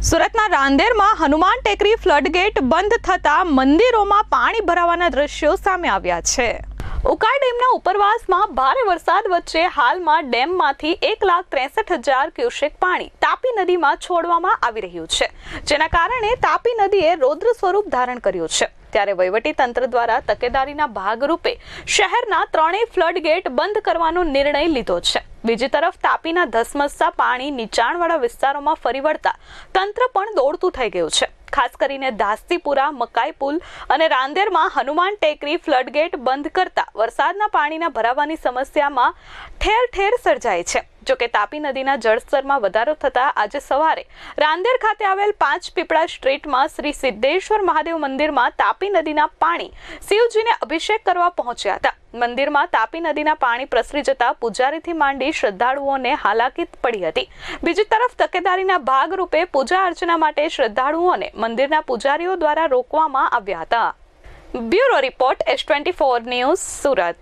સુરતના રાંદેરમાં હનુમાન ટેકરી ફ્લડગેટ બંધ થતા મંદિરોમાં પાણી ભરાવાના દ્રશ્યો સામે આવ્યા છે. ઉકાઈ ડેમના ઉપરવાસમાં ભારે વરસાદ વચ્ચે હાલમાં ડેમમાંથી એક લાખ ત્રેસઠ હજાર ક્યુસેક પાણી તાપી નદીમાં છોડવામાં આવી રહ્યું છે. જેના કારણે તાપી નદીએ રૌદ્ર સ્વરૂપ ધારણ કર્યું છે. ત્યારે વહીવટી તંત્ર દ્વારા તકેદારીના ભાગરૂપે શહેરના ત્રણેય ફ્લડ ગેટ બંધ કરવાનો નિર્ણય લીધો છે. બીજી તરફ તાપીના ધસમસતા પાણી નીચાણવાળા વિસ્તારોમાં ફરી વળતા તંત્ર પણ દોડતું થઈ ગયું છે. ખાસ કરીને ધાસ્તીપુરા મકાઈ પુલ અને રાંદેરમાં હનુમાન ટેકરી ફ્લડગેટ બંધ કરતા વરસાદના પાણીના ભરાવાની સમસ્યામાં ઠેર ઠેર સર્જાય છે. જોકે તાપી નદીના જળસ્તરમાં વધારો થતા આજે સવારે રાંદેર ખાતે આવેલ પાંચ પીપળા સ્ટ્રીટમાં શ્રી સિદ્ધેશ્વર મહાદેવ મંદિરમાં તાપી નદીના પાણી શિવજીને અભિષેક કરવા પહોંચ્યા હતા. મંદિરમાં તાપી નદીના પાણી પ્રસરી જતા પૂજારીથી માંડી શ્રદ્ધાળુઓને હાલાકી પડી હતી. બીજી તરફ તકેદારીના ભાગરૂપે પૂજા અર્ચના માટે શ્રદ્ધાળુઓને મંદિરના પૂજારીઓ દ્વારા રોકવામાં આવ્યા હતા. Bureau report S twenty four news Surat.